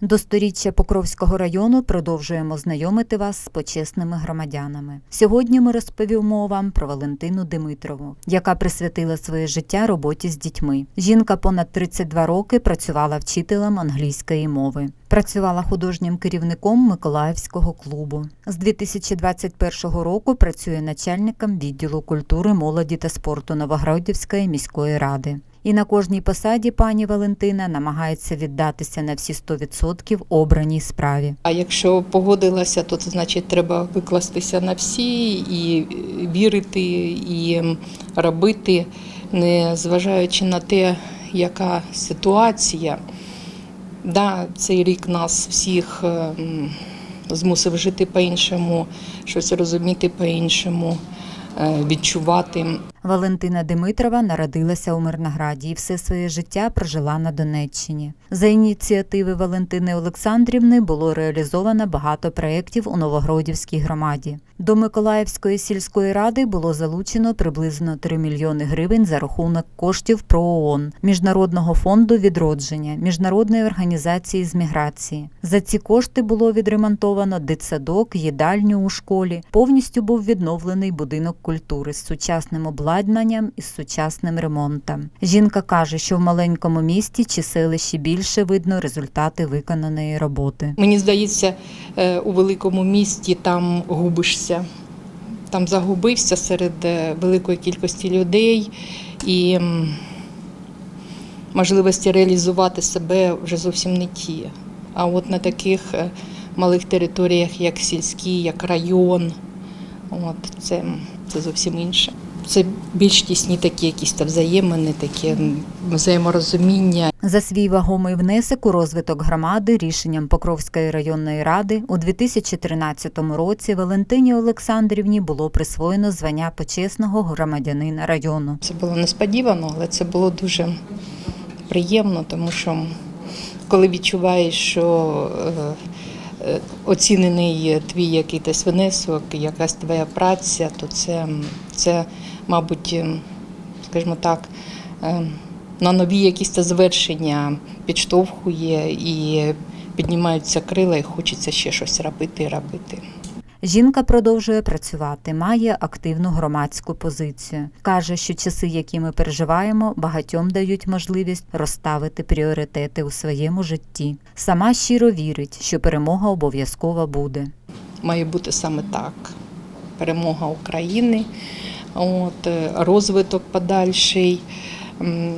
До сторіччя Покровського району продовжуємо знайомити вас з почесними громадянами. Сьогодні ми розповімо вам про Валентину Димитрову, яка присвятила своє життя роботі з дітьми. Жінка понад 32 роки працювала вчителем англійської мови. Працювала художнім керівником Миколаївського клубу. З 2021 року працює начальником відділу культури, молоді та спорту Новогродівської міської ради. І на кожній посаді пані Валентина намагається віддатися на всі 100% обраній справі. А якщо погодилася, то це значить треба викластися на всі і вірити, і робити, не зважаючи на те, яка ситуація. Да, цей рік нас всіх е, змусив жити по-іншому, щось розуміти по-іншому, е, відчувати. Валентина Димитрова народилася у Мирнограді і все своє життя прожила на Донеччині. За ініціативи Валентини Олександрівни було реалізовано багато проєктів у Новогродівській громаді. До Миколаївської сільської ради було залучено приблизно 3 мільйони гривень за рахунок коштів ПРООН, Міжнародного фонду відродження, Міжнародної організації з міграції. За ці кошти було відремонтовано дитсадок, їдальню у школі. Повністю був відновлений будинок культури з сучасним обладнанням і з сучасним ремонтом. Жінка каже, що в маленькому місті чи селищі більше видно результати виконаної роботи. Мені здається, е, у великому місті там губишся, там загубився серед е, великої кількості людей і можливості реалізувати себе вже зовсім не ті. А от на таких е, малих територіях, як сільські, як район, от це, це зовсім інше. Це більш тісні такі якісь та взаємини, такі взаєморозуміння. За свій вагомий внесок у розвиток громади рішенням Покровської районної ради у 2013 році Валентині Олександрівні було присвоєно звання почесного громадянина району. Це було несподівано, але це було дуже приємно, тому що коли відчуваєш, що е, оцінений твій якийсь внесок, якась твоя праця, то це, це мабуть, е, скажімо так, е, на нові якісь та звершення підштовхує і піднімаються крила, і хочеться ще щось робити і робити. Жінка продовжує працювати, має активну громадську позицію. Каже, що часи, які ми переживаємо, багатьом дають можливість розставити пріоритети у своєму житті. Сама щиро вірить, що перемога обов'язково буде. має бути саме так. Перемога України, от, е, розвиток подальший,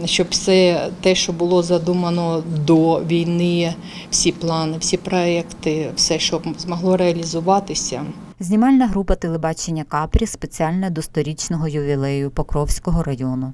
щоб все те, що було задумано до війни, всі плани, всі проекти, все, що змогло реалізуватися. Знімальна група телебачення Капрі спеціально до сторічного ювілею Покровського району.